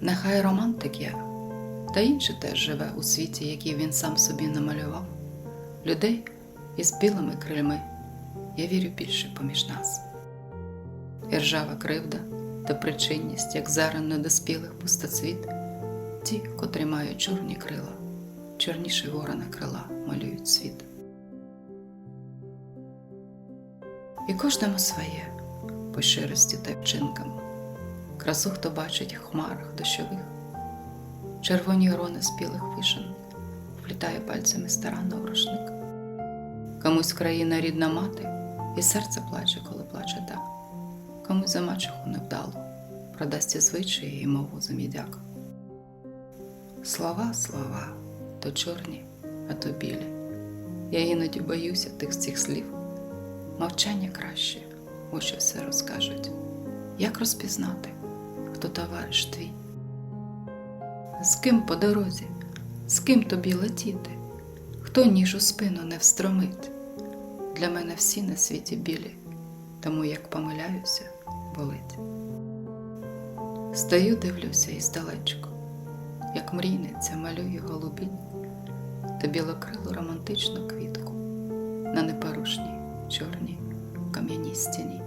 Нехай романтик я, та інший теж живе у світі, який він сам собі намалював. Людей із білими крильми я вірю більше поміж нас. І ржава кривда та причинність, як зерен недоспілих пустоцвіт, ті, котрі мають чорні крила, чорніші ворона крила малюють світ. І кожному своє по щирості та вчинкам. Красу хто бачить хмарах дощових, червоні грони спілих вишен, вплітає пальцями старанно в рушник. Комусь країна рідна мати, і серце плаче, коли плаче та, комусь за мачеху невдало, продасть і звичаї і мову за мідяк. Слова, слова, то чорні, а то білі. Я іноді боюся тих цих слів. Мовчання краще, очі все розкажуть. Як розпізнати, хто товариш твій? З ким по дорозі, з ким тобі летіти? Хто ніж у спину не встромить? Для мене всі на світі білі, тому як помиляюся, болить. Стою, дивлюся і здалечко, як мрійниця малює голубінь та білокрилу романтичну квітку на непорушній чорній кам'яній стіні.